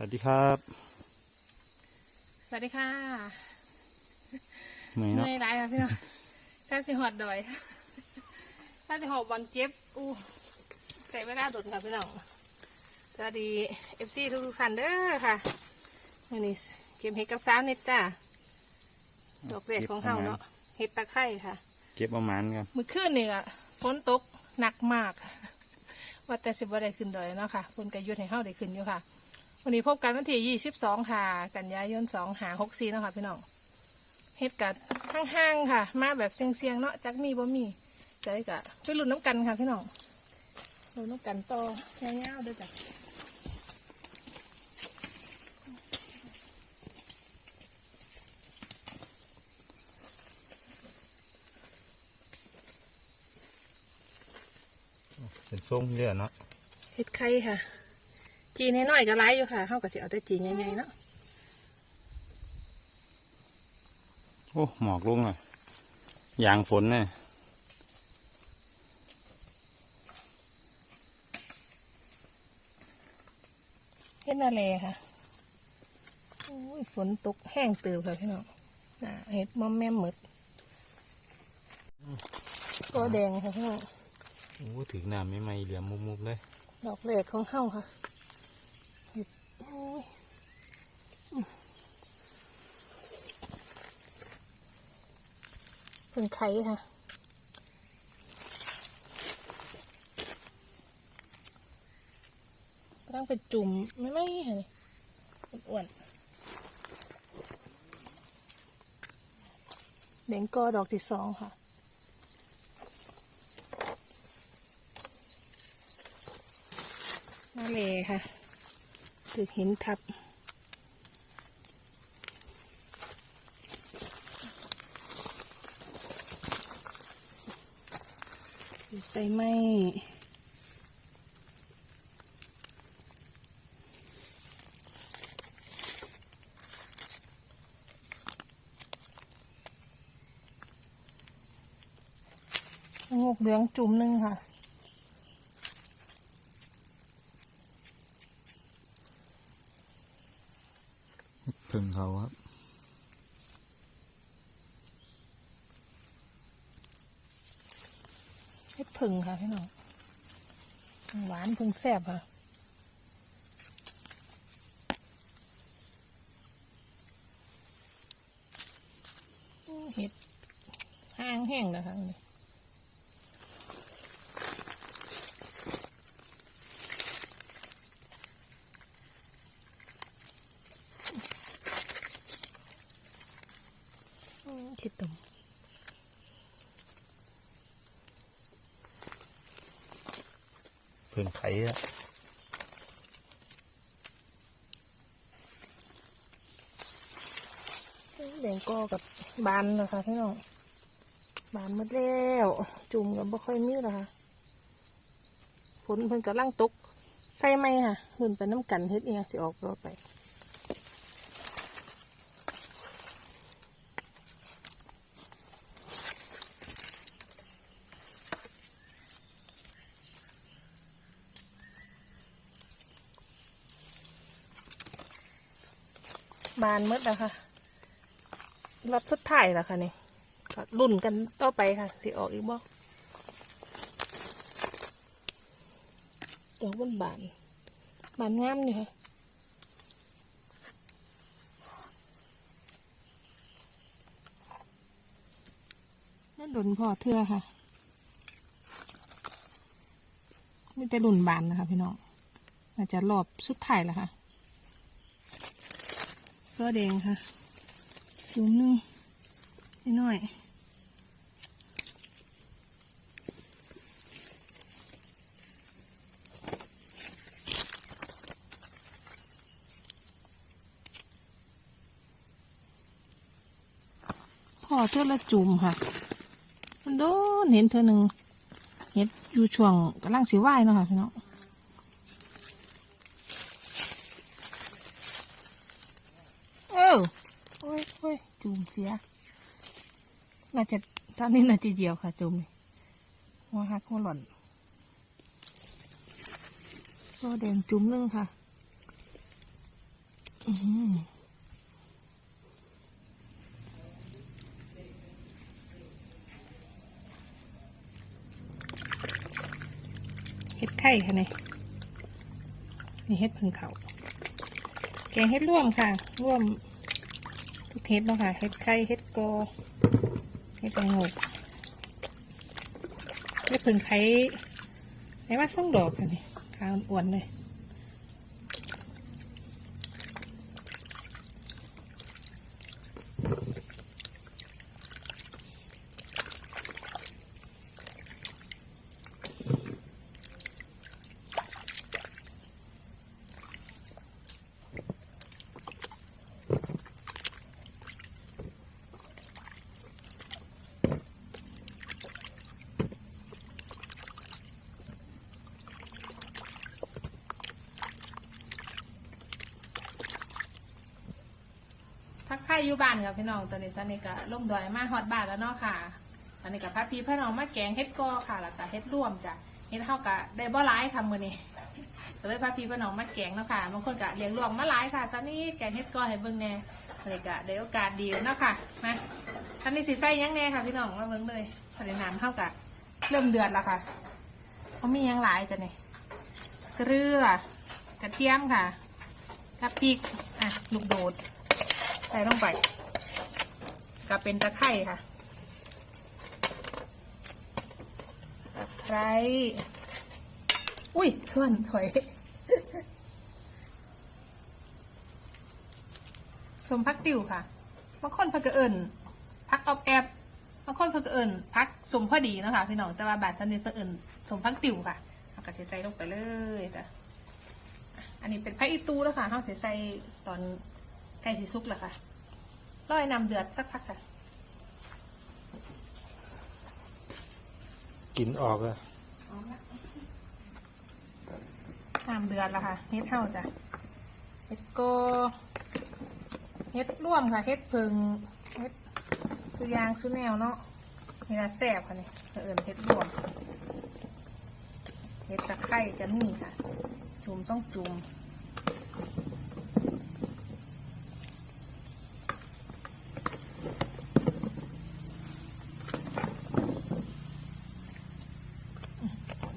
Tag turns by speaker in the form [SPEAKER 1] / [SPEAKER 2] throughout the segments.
[SPEAKER 1] สวัสดีครับ
[SPEAKER 2] สวัสดีค่ะ
[SPEAKER 1] เหนื่อย
[SPEAKER 2] เห
[SPEAKER 1] เนาะ
[SPEAKER 2] นื่อยหลายค่ะพี่น้องแค่สิหอดดอยแค่สิหอดบอลเจ็บอู้ใส่เวลาโดดค่ะพี่น้องสวัสดีเอฟซีทุกๆท่านเด้อค่ะวันนี้เก็บเห็ดกับสาวนิดจ้าดอกเล็กของเฮาเนาะเห็ดตะไคร่ค่ะ
[SPEAKER 1] เก็บประมาณครับ
[SPEAKER 2] มื่อคืนนี่อะฝนตกหนักมาก ว่าแต่สิบว่าได้ขึ้นดอยเนาะค่ะฝนกระยุดให้เฮาได้ขึ้นอยู่ค่ะ วันนี้พบกันวันที่ยี่สิบสองค่ะกันยายนสองหาหกสี่เนาะค่ะพี่น้องเฮ็ดกัดห้างๆค่ะ มาแบบเสียงๆเนาะจักมีบ่มีใจกะไปลุ้นน้ำกันค่ะพี่น้องลุ้นน้ำกันต่อยาวๆเด้วยจ้ะ
[SPEAKER 1] เป็นทรงเยอะเนาะ
[SPEAKER 2] เฮ็ดไข่ค่ะ จีนให้น้อยก็ไล่อยู่ค่ะเฮาก็สิเอาแต่จีนใหญ่ๆเนาะ
[SPEAKER 1] โอ้หมอกลงอะยางฝนเนี่ย
[SPEAKER 2] เฮ็ดนาแลค่ะโอ้ยฝนตกแห้งเติบค่ะพี่น้องน่ะเฮ็ดมอมแม่มหมดก็แดงค่ะพี่น้อง
[SPEAKER 1] โอ้ถึงน้ำไม่ไหมเหลี่ยมมุมๆเลย
[SPEAKER 2] ดอกแรกของเฮาค่ะ เป็นไข่ค่ะกำลังเป็นจุ่มไม่ไม่ค่ะนี่เป็นอ้วนแดงกอดอกที่สองค่ะมาเลยค่ะ ตึกหินทับใส่ไม้งกเหลืองจุ่มหนึ่งค่ะ
[SPEAKER 1] พึ่งเขาครับ
[SPEAKER 2] เฮ็ดผึ่งค่ะพี่น้องหวานผึ่งแซ่บค่ะเห็ดห้างแห้งแล้วค่ะนี่ อื้อคิดตุ่ม
[SPEAKER 1] พึ่งไข่อะ
[SPEAKER 2] แดงก็กับบานนะคะพี่น้องบานหมดแล้ว จุ่มกับบ่ค่อยมีแล้วค่ะฝนเพิ่นกำลังตก ใส่ไหมค่ะเพิ่นไปน้ำกันเฮ็ดเองสิออกรอไป บานหมดแล้วค่ะรอบสุดท้ายแล้วค่ะนี่ก็รุ่นกันต่อไปค่ะ สิออกอีกบ่ดอกบนบาน บานงามนี่ค่ะนั่นหลุนพอเทือค่ะมีแต่หลุนบานนะคะพี่น้องอาจจะรอบสุดท้ายแล้วค่ะ ก็แดงค่ะจุ่มนึงนิดหน่อยพอเท่าละจุ่มค่ะ มันโดนเห็นเธอหนึ่งเห็ดอยู่ช่วงกำลังสีไหวเนาะค่ะพี่น้อง เออโอ้ยโอ้ย จุ่มเสีย น่าจะตอนนี้น่าจะเดียวค่ะ จุ่มนี่หัวหักหัวหล่อนก็แดงจุ่มหนึงค่ะ อือหือเฮ็ดไข่ค่ะนี่นี่เฮ็ดพึ่งเขา แกงเฮ็ดร่วมค่ะ ร่วม ทุกเฮ็ดเนาะค่ะเฮ็ดไข่เฮ็ดโกเฮ็ดแตงกเฮ็ดพึ่งไข่ไอ้ว่าส่งดอกค่ะนี่ขาวอ้วนเลย กไข่อยู่บ้านกับพี่น้องตอนนี้ตอนนี้ก็ลงดอยมาฮอดบ้านแล้วเนาะค่ะ ตอนนี้กับพระพี่พระน้องมาแกงเฮ็ดกอค่ะ แล้วก็เฮ็ดร่วมจ้ะเฮ็ดเท่ากับได้บ่ร้ายค่ะมื้อนี้ก็เลยพระพี่พระน้องมาแกงเนาะค่ะบางคนก็เลี้ยงรวมมาหลายค่ะ ตอนนี้แกงเฮ็ดกอให้เบิ่งแน่ตอนนี้ก็ได้โอกาสดีแล้วเนาะค่ะมาตอนนี้สิใส่ยังแน่ค่ะพี่น้องมาเบิ่งเลยตอนนี้น้ำเท่ากับเริ่มเดือดแล้วค่ะเขามียังหลายจ้ะนี่เกลือกระเทียมค่ะกับพริกอะลูกโดด ใส่ลงไปก็เป็นตะไคร่ค่ะตะไคร้อุ้ยส่วนถอยสมพักติวค่ะบางคนพักกระเอิญพักออบแอบบางคนพักกระเอิญพักสมพอดีนะคะพี่น้องแต่ว่าบาทตอนนี้พักเอิญสมพักติวค่ะเอากระเทใส่ลงไปเลยจ้ะอะอันนี้เป็นไผ่อีตูแล้วค่ะเขาใส่ตอน กล้ที่สุกแล้วค่ะร้อยนำเดือดสักพักค่ะ
[SPEAKER 1] กินออกอะ
[SPEAKER 2] น้ำเดือดแล้วค่ะเฮ็ดเท่าจ้ะเฮ็ดโกเฮ็ดร่วมค่ะเฮ็ดพึงเฮ็ดสุยางสุแนวเนาะนี่ละแซ่บค่ะนี่เอิญเฮ็ดร่วมเฮ็ดตะไคร่จะมีค่ะ จุ่มต้องจุ่ม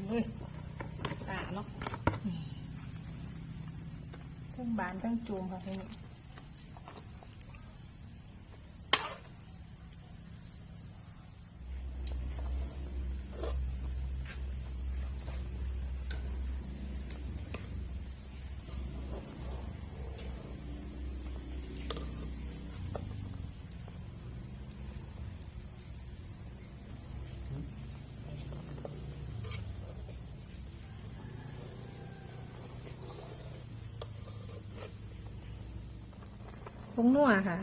[SPEAKER 2] เฮ้ยตาเนาะ ทั้งบานทั้งจูมค่ะพี่ งนัวค่ะ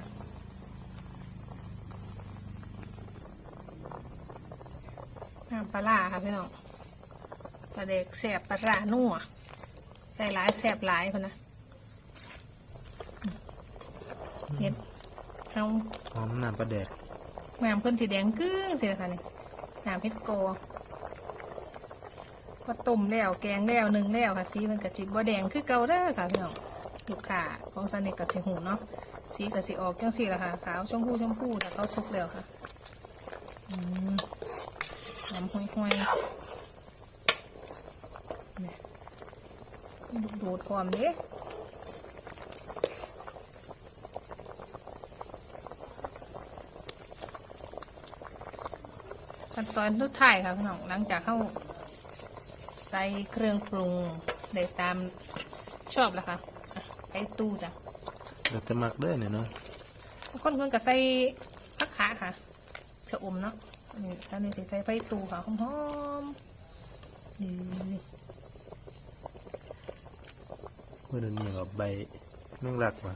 [SPEAKER 2] น้ำปลาร้าค่ะพี่น้องปลาเด็กแสบปลาร้านัวใส่หลายแสบหลายคนนะเห็ดเอา
[SPEAKER 1] หอมน้ำปลาแดก
[SPEAKER 2] น้ำเพิ่นสีแดงกึ้งสิค่ะนี่น้ำเพชรโกก็ต้มแล้วแกงแล้วหนึ่งแล้วค่ะสีมันกะจิบ่แดงคือเก่าเด้อค่ะพี่น้องลูกค้าของสนิทกับสิหูเนาะ สีกับสีออกจังสีละค่ะ ขาวชมพูชมพูแต่เขาสุกแล้วค่ะน้ำห้อยห้อยๆดูดความเด้ขั้นตอนทุดท้ายค่ะพี่น้องหลังจากเข้าใส่เครื่องปรุงได้ตามชอบแล้วค่ะอะไปตู้จ้ะ
[SPEAKER 1] เดี๋ยวจะหมักเด้อเนี่ยเนาะ
[SPEAKER 2] คนคนก็ใส่ผักขาค่ะชะอมเนาะอันนี้ตอนนี้สิใส่ไฟตูค่ะหอมๆนี่
[SPEAKER 1] เมื่อเดือนนี้กับใบแมงลักว่ะ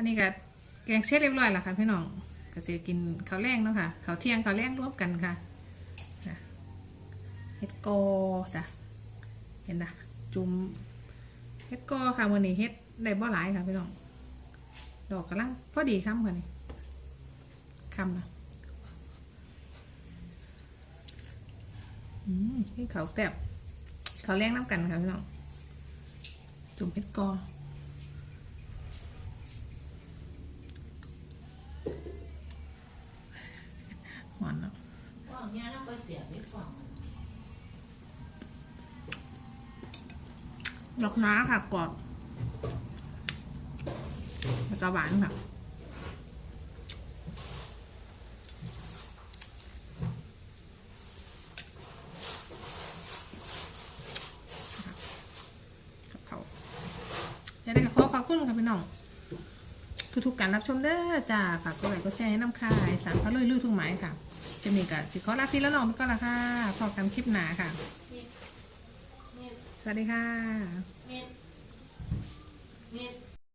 [SPEAKER 2] อันนี้ก็แกงเสร็จเรียบร้อยแล้วค่ะพี่น้องก็จะกินข้าวแรงเนาะค่ะข้าวเที่ยงข้าวแรงรวมกันค่ะเฮ็ดกอจ้ะเห็นปะจุ่มเฮ็ดกอค่ะวันนี้เฮ็ดได้บ่หลายค่ะพี่น้องดอกกำลังพอดีคำค่ะนี่คำนะอืมนี่เขาวแซ่บเขาวแรงน้ำกันค่ะพี่น้องจุ่มเฮ็ดกอ หวานเนาะ
[SPEAKER 3] Quảng nha nó có xỉa với quảng
[SPEAKER 2] ดอกน้าค่ะกรอบแล้วก็หวานค่ะเขาจะได้กับขอขอบคุณค่ะพี่น้องทุกๆการรับชมเด้อจ้าฝากกดไลค์กดแชร์ให้น้ำคายสารพระลุยลุยทุ่งไม้ค่ะ จะมีกับสิขอลาพี่แล้วน้องไปก่อนละค่ะพอกันคลิปหนาค่ะ
[SPEAKER 3] Mệt
[SPEAKER 2] สวัสดีค่ะ
[SPEAKER 3] Mệt Mệt